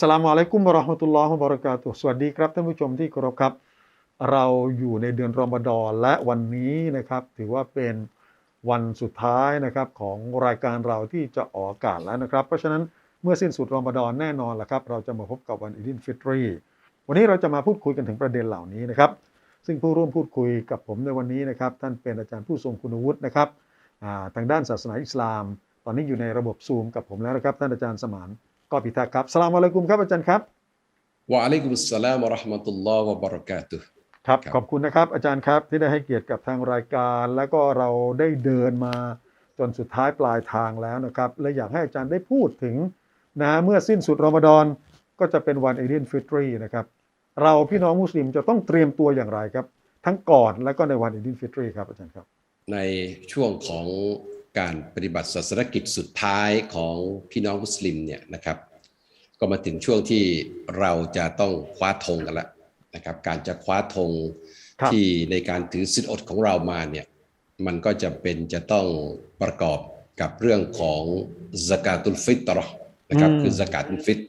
สลามอะลัยกุมบระห์มตุลลอฮ์บะเรากาตุสวัสดีครับท่านผู้ชมที่เคารพครับ เราอยู่ในเดือนรอมฎอนและวันนี้นะครับ ถือว่าเป็นวันสุดท้ายนะครับของรายการเราที่จะออกอากาศแล้วนะครับ เพราะฉะนั้นเมื่อสิ้นสุดรอมฎอนแน่นอนละครับ เราจะมาพบกับวันอีดินฟิตรีวันนี้เราจะมาพูดคุยกันถึงประเด็นเหล่านี้นะครับ ซึ่งผู้ร่วมพูดคุยกับผมในวันนี้นะครับ ท่านเป็นอาจารย์ผู้ทรงคุณวุฒินะครับทางด้านศาสนาอิสลาม ตอนนี้อยู่ในระบบซูมกับผมแล้วนะครับ ท่านอาจารย์สมาน ก็พิทักษ์ครับสลามอะลัยกุมครับอาจารย์ครับวะอะลัยกุมุสสลามวะเราะห์มะตุลลอฮ์วะบะเราะกาตุฮ์ครับครับขอบคุณนะครับอาจารย์ครับที่ได้ให้เกียรติกับทางรายการ แล้วก็เราได้เดินมาจนสุดท้ายปลายทางแล้วนะครับและอยากให้อาจารย์ได้พูดถึงนะเมื่อสิ้นสุดรอมฎอนก็จะเป็นวันอีดินฟิตรีนะครับเราพี่น้องมุสลิมจะต้องเตรียมตัวอย่างไรครับ ทั้งก่อนและก็ในวันอีดินฟิตรีครับอาจารย์ครับ ในช่วงของ การปฏิบัติศาสนกิจสุดท้ายของพี่น้องมุสลิมเนี่ยนะครับ ก็มาถึงช่วงที่เราจะต้องคว้าธงกันแล้วนะครับ การจะคว้าธงครับที่ในการถือศีลอดของเรามาเนี่ยมันก็จะเป็นจะต้องประกอบกับเรื่องของสกาตุลฟิตรอห์นะครับคือสกาตุลฟิตร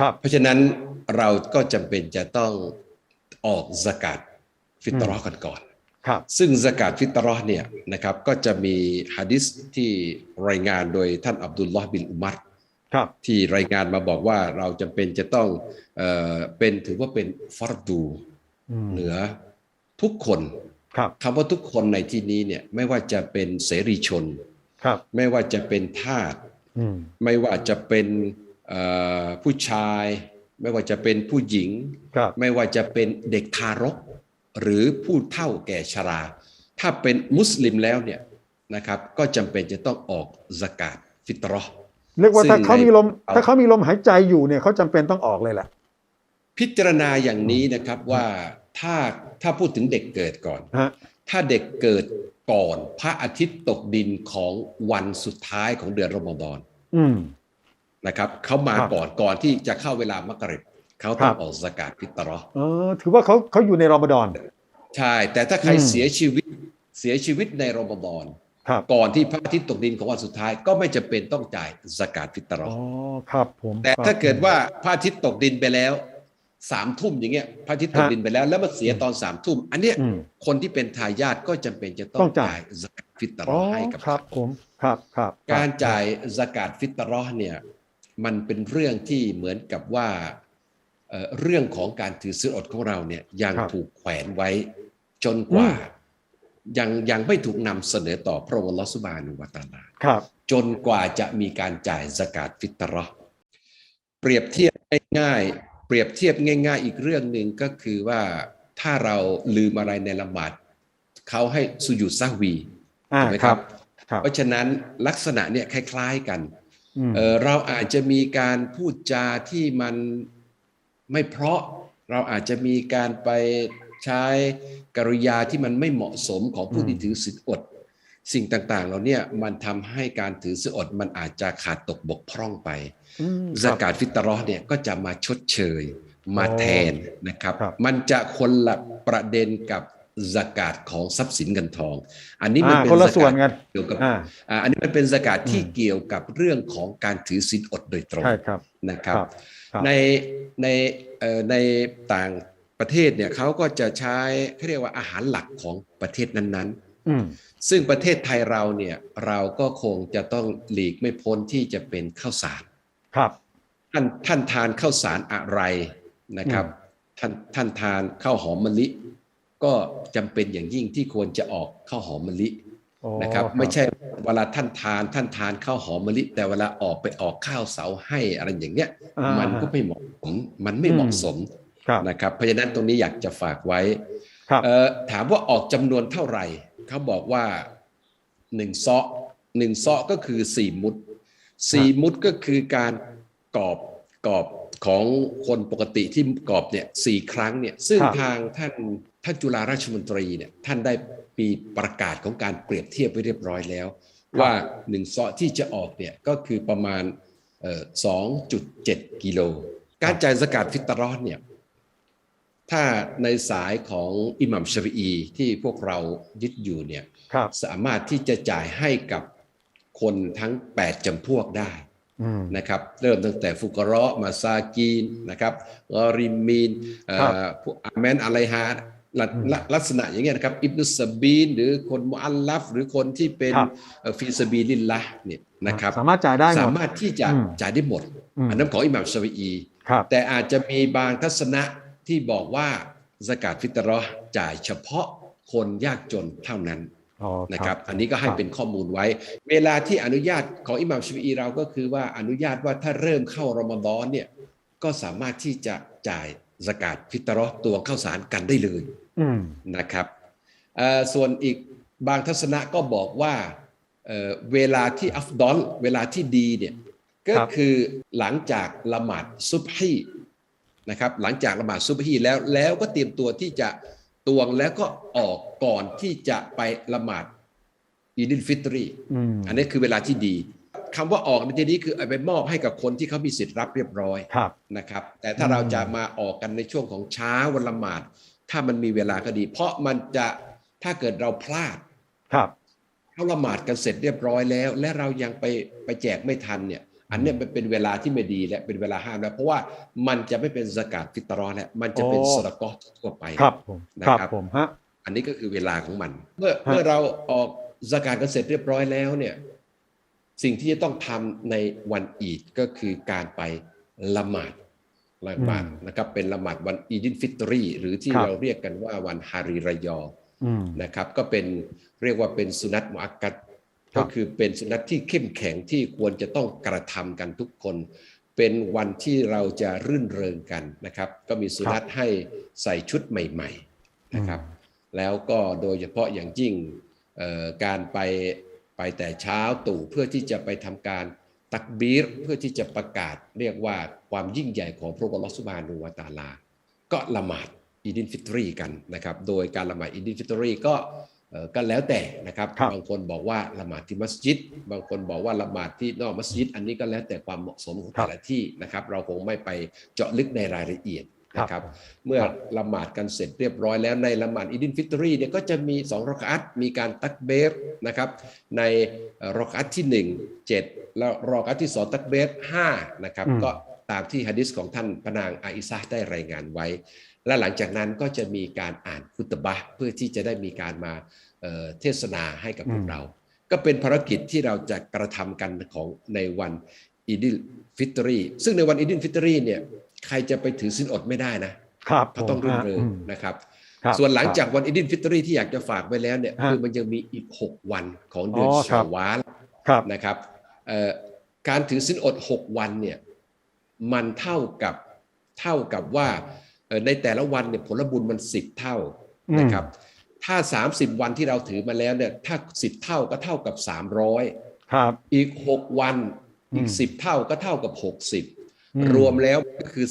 ครับเพราะฉะนั้นเราก็จำเป็นจะต้องออกสกาดฟิตรอห์กันก่อนครับ ซึ่งสกาดฟิตรอห์เนี่ยนะครับก็จะมีฮะดิษที่รายงานโดยท่านอับดุลลอฮ์บินอุมัรครับที่รายงานมาบอกว่าเราจำเป็นจะต้องเอ่อเป็นถือว่าเป็นฟารดูอืมเหนือทุกคนครับคำว่าทุกคนในที่นี้เนี่ยไม่ว่าจะเป็นเสรีชนครับไม่ว่าจะเป็นทาสอืมไม่ว่าจะเป็นเอ่อผู้ชาย ไม่ว่าจะเป็นผู้หญิงครับไม่ว่าจะเป็นเด็กทารก หรือผู้เฒ่าแก่ชรา ถ้าเป็นมุสลิมแล้วเนี่ยนะครับก็จำเป็นจะต้องออกสกาดฟิตรอห์เรียกว่าซึ่งถ้าเขามีลมในถ้าเขามีลมหายใจอยู่เนี่ยเขาจำเป็นต้องออกเลยแหละพิจารณาอย่างนี้นะครับว่าถ้าถ้าพูดถึงเด็กเกิดก่อนฮะถ้าเด็กเกิดก่อนพระอาทิตย์ตกดินของวันสุดท้ายของเดือนรอมฎอนอืมนะครับเขามาครับก่อนก่อนที่จะเข้าเวลามักริบ เขาต้อครังบออกสกาดฟิตรอห์เออ ถือว่าเขาเขาอยู่ในรอมฎอนใช่ แต่ถ้าใครอืมเสียชีวิตเสียชีวิตในรอมฎอนครับก่อนที่พระอาทิตย์ตกดินของวันสุดท้ายก็ไม่จำเป็นต้องจ่ายสกาดฟิตรออ๋อห์ครับผมแต่ครับถ้าเกิดว่าพระอาทิตย์ตกดินไปแล้วสามทุ่มอย่างเงี้ยพระอาทิตย์ตกดินไปแล้วแล้วมาเสียตอนสามทุ่ม อันเนี้ยอืมคนที่เป็นทายาทก็จำเป็นจะต้อต้องงจ่ายจ่ายสกาดฟิตรอ๋ออห์ให้กับครับผมครับครับการจ่ายสกาดฟิตรอห์เนี่ยมันเป็นเรื่องที่เหมือนกับว่า เอ่อเรื่องของการถือศีลอดของเราเนี่ยยังถูกแขวนไว้จนกว่ายังยังไม่ถูกนำเสนอต่อพระองค์อัลลอฮฺสุบานุวะตะอาลาครับ จนกว่าจะมีการจ่ายสกาดฟิตรอห์เปรียบเทียบง่ายๆเปรียบเทียบง่าย ๆ อีกเรื่องหนึ่งก็คือว่าถ้าเราลืมอะไรในละหมาดเขาให้สุยุดซะฮ์วีอ่าถูกไหมคครัรับบครับ เพราะฉะนั้นลักษณะเนี่ยคล้าย ๆกันอืมเออเราอาจจะมีการพูดจาที่มัน ไม่เพราะเราอาจจะมีการไปใช้กริยาที่มันไม่เหมาะสมของผู้ที่ถือศีลอด สิ่งต่างๆเราเนี่ยมันทำให้การถือศีลอดมันอาจจะขาดตกบกพร่องไปอืมสกาดฟิตรอห์เนี่ยก็จะมาชดเชยมาแทนนะครับครับ มันจะคนละประเด็นกับสกาดของทรัพย์สินเงินทอง อันนี้มันอ่าเป็นคนละสส่วกานดกันเกี่ยวกับอ่าอ่าอันนี้มันเป็นสกาดที่อืมเกี่ยวกับเรื่องของการถือศีลอดโดยตรงใช่ครับนะครับครับครับ ในในเอ่อในต่างประเทศเนี่ยเขาก็จะใช้เขาเรียกว่าอาหารหลักของประเทศนั้นอืมๆซึ่งประเทศไทยเราเนี่ยเราก็คงจะต้องหลีกไม่พ้นที่จะเป็นข้าวสารครับท่านท่านทานข้าวสารอะไรนะครับอืมท่านท่านทานข้าวหอมมะลิ ก็จำเป็นอย่างยิ่งที่ควรจะออกข้าวหอมมะลิโอ้ นะครับไม่ใช่เวลาท่านทานท่านทานข้าวหอมมะลิแต่เวลาออกไปออกข้าวเสาให้อะไรอย่างเงี้ยอ่ามันก็ไม่เหมาะสมมันไม่เหมาะสมครับนะครับเพราะฉะนั้นตรงนี้อยากจะฝากไว้ครับเอ่อถามว่าออกจำนวนเท่าไหร่เขาบอกว่าหนึ่งเซาะหนึ่งเซาะก็คือสี่มุดสี่มุดก็คือการกอบกอบ ของคนปกติที่กอบเนี่ยสี่ครั้งเนี่ยซึ่งครับทางท่านท่านจุฬาราชมนตรีเนี่ยท่านได้มีประกาศของการเปรียบเทียบไว้เรียบร้อยแล้ว ว่าหนึ่งเซาะที่จะออกเนี่ยก็คือประมาณสองจุดเจ็ดกิโล การจ่ายสกาดฟิตรอห์เนี่ยถ้าในสายของอิหมัมชาฟีอีที่พวกเรายึดอยู่เนี่ยครับสามารถที่จะจ่ายให้กับคนทั้ง 8จำพวกได้อืม นะครับเริ่มตั้งแต่ฟุกะเราะห์มาซากีนนะครับกอริมีนเอ่อครับพวกอาแมนอะไรฮะลักอืมลักลักษณะอย่างเงี้ยนะครับอิบนุสบีนหรือคนมุอัลลัฟหรือคนที่เป็นครับเอ่อฟีสบีลิลละเนี่ยนะครับสามารถจ่ายได้หมสาดมารถที่จะอืมจ่ายได้หมดอืมอันนั้นของอิหม่ามชาวีอีครับแต่อาจจะมีบางทัศนะที่บอกว่าสกาดฟิตรอห์จ่ายเฉพาะคนยากจนเท่านั้นอ๋อ นะครับ อันนี้ก็ให้เป็นข้อมูลไว้ เวลาที่อนุญาตของอิหม่ามชาฟีอีเราก็คือว่าอนุญาตว่าถ้าเริ่มเข้ารอมฎอนเนี่ยก็สามารถที่จะจ่ายสกาดฟิตรอห์ตัวข้าวสารกันได้เลยอืมนะครับเอ่อส่วนอีกบางทัศนะก็บอกว่าเอ่อเวลาที่อัฟดอลเวลาที่ดีเนี่ยก็ครับคือหลังจากละหมาดซุบฮีนะครับหลังจากละหมาดซุบฮีแล้วแล้วก็เตรียมตัวที่จะ ตวงแล้วก็ออกก่อนที่จะไปละหมาดอีดินฟิตรีอืมอันนี้คือเวลาที่ดีคำว่าออกในที่นี้คือเอาไปมอบให้กับคนที่เขามีสิทธิ์รับเรียบร้อยครับนะครับ แต่ถ้าอืมเราจะมาออกกันในช่วงของเช้าวันละหมาด ถ้ามันมีเวลาก็ดี เพราะมันจะถ้าเกิดเราพลาดครับเขาละหมาดกันเสร็จเรียบร้อยแล้ว และเรายังไปไปแจกไม่ทันเนี่ย อันเนี้ยมันเป็นเวลาที่ไม่ดีและเป็นเวลาห้ามแล้วเพราะว่ามันจะไม่เป็นสกาดฟิตรอห์แล้วมันจะเป็นโอ้สระกอทั่วไปครับผมนะคครัรับบผมฮะอันนี้ก็คือเวลาของมัน เมื่อเมื่อเราออกสกาดกันเสร็จเรียบร้อยแล้วเนี่ยสิ่งที่จะต้องทำในวันอีดก็คือการไปละหมาดละหมาดอืมนะครับเป็นละหมาดวันอีดินฟิตรี หรือที่ครับเราเรียกกันว่าวันฮาริรายออืมนะครับ ก็เป็นเรียกว่าเป็นสุนัตมุอักกัดครับ ก็คือเป็นสุนัตที่เข้มแข็งที่ควรจะต้องกระทำกันทุกคน เป็นวันที่เราจะรื่นเริงกันนะครับ ก็มีสุนัตให้ใส่ชุดใหม่ ๆนะครับ แล้วก็โดยเฉพาะอย่างยิ่งเอ่อการไปไปแต่เช้าตู่เพื่อที่จะไปทำการตักบีรเพื่อที่จะประกาศเรียกว่าความยิ่งใหญ่ของพระองค์อัลลอฮฺสุบฮานุวะตะอาลา ก็ละหมาดอีดินฟิตรีกันนะครับ โดยการละหมาดอีดินฟิตรีก็เอ่อ ก็แล้วแต่นะครับครับบางคนบอกว่าละหมาดที่มัสยิด บางคนบอกว่าละหมาดที่นอกมัสยิด อันนี้ก็แล้วแต่ความเหมาะสมของแต่ละที่นะครับ เราคงไม่ไปเจาะลึกในรายละเอียดนะครับเมื่อละหมาดกันเสร็จเรียบร้อยแล้วในละหมาดอิดินฟิตรีเนี่ยก็จะมี2รอกอัตมีการตักเบรนะครับในเอ่อรอกอัตที่ 1 7 แล้วรอกอัตที่ 2 ตักเบร5นะครับอืมก็ตามที่ฮะดิษของท่านพระนางอาอิซาได้รายงานไว้ และหลังจากนั้นก็จะมีการอ่านคุตบะห์เพื่อที่จะได้มีการมาเอ่อเทศนาให้กับพวอืกมเรา ก็เป็นภารกิจที่เราจะกระทำกันของในวันอิดิลฟิตรีซึ่งในวันอิดิลฟิตรีเนี่ยใครจะไปถือสินอดไม่ได้นะครับเขาต้องผมรื่นฮะเริงอืมนะครับครับ ส่วนหลังครับจากวันอิดินฟิตรีที่อยากจะฝากไว้แล้วเนี่ยฮะคือมันยังมีอีก 6 วันของเดือนอ๋อครัชาบวาลครับนะครับเอ่อการถือสินอด 6 วันเนี่ยมันเท่ากับเท่ากับว่าเอ่อ ในแต่ละวันเนี่ยผลบุญมัน10เท่านะครับ ถ้า 30 วันที่เราถือมาแล้วเนี่ยถ้า10เท่าก็เท่ากับ 300ครับ อีก 6 วันอีกอืม10 เท่าก็เท่ากับ 60อืมรวมแล้วก็คือ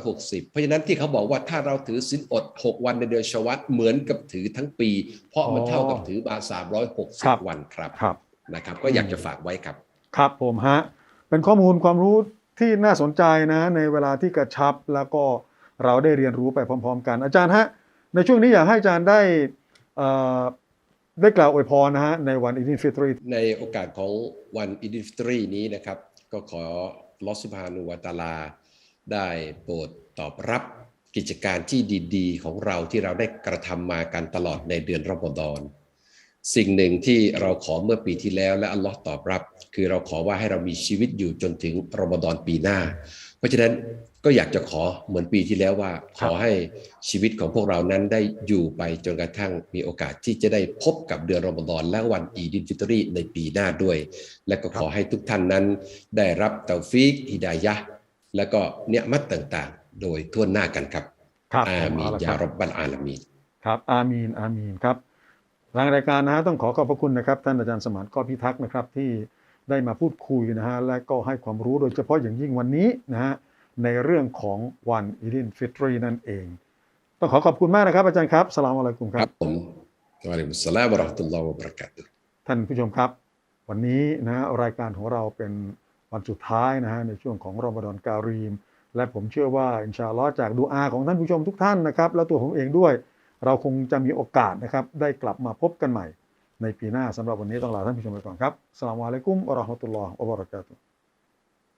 360 เพราะฉะนั้นที่เขาบอกว่าถ้าเราถือสินอด 6 วันในเดือนชวัตเหมือนกับถือทั้งปี เพราะมันอ๋อเท่ากับถือมาครับ360 วันครับครับนะครับ ก็อยากจะฝากไว้ครับ ครับผมฮะเป็นข้อมูลความรู้ที่น่าสนใจนะในเวลาที่กระชับแล้วก็ เราได้เรียนรู้ไปพร้อม ๆ กันอาจารย์ฮะในช่วงนี้อยากให้อาจารย์ได้ได้กล่าวอวยพรนะฮะในวันอินฟิตรีในโอกาสของวันอิดินฟิตรีนี้นะครับ ก็ขอลอสซุบฮานุวะตาลา ได้โปรดตอบรับกิจการที่ดีๆ ของเราที่เราได้กระทำมากันตลอดในเดือนรอมฎอนสิ่งหนึ่งที่เราขอเมื่อปีที่แล้วและอัลลอฮ์ตอบรับ คือเราขอว่าให้เรามีชีวิตอยู่จนถึงรอมฎอนปีหน้า เพราะฉะนั้น ก็อยากจะขอเหมือนปีที่แล้วว่า ขอให้ชีวิตของพวกเรานั้นได้อยู่ไปจนกระทั่งมีโอกาสที่จะได้พบกับเดือนรอมฎอนและวันอีดินฟิตรีในปีหน้าด้วย และก็ขอให้ทุกท่านนั้น ได้รับเตาฟีกฮิดายะห์และก็เนียมัตต่างๆ โดยทั่วหน้ากันครับครับอาผมมีเละนยาครรับบบัลอาลามีนครับอามีนอามีนครับทางรายการนะฮะต้องขอขอบพระคุณนะครับท่านอาจารย์สมานก้อพิทักษ์นะครับที่ได้มาพูดคุยนะฮะและก็ให้ความรู้โดยเฉพาะอย่างยิ่งวันนี้นะฮะ ในเรื่องของวันอิดินฟิตรีนั่นเอง ต้องขอขอบคุณมากนะครับ อาจารย์ครับสลามอะลัยกุมคครัรับบผมวะอะลัยกุมุสสลามวะเราะห์มะตุลลอฮ์วะบะเราะกาตุฮ์ท่านผู้ชมครับ วันนี้นะฮะรายการของเราเป็นวันสุดท้ายนะฮะในช่วงของรอมฎอนการีม และผมเชื่อว่าอินชาอัลลอฮ์จากดูอาของท่านผู้ชมทุกท่านนะครับ และตัวผมเองด้วย เราคงจะมีโอกาสนะครับ ได้กลับมาพบกันใหม่ ในปีหน้าสำหรับวันนี้ต้องลาท่านผู้ชมไปก่อนครับอัสสลามุอะลัยกุมวะเราะห์มะตุลลอฮ์วะบะเราะกาตุฮ์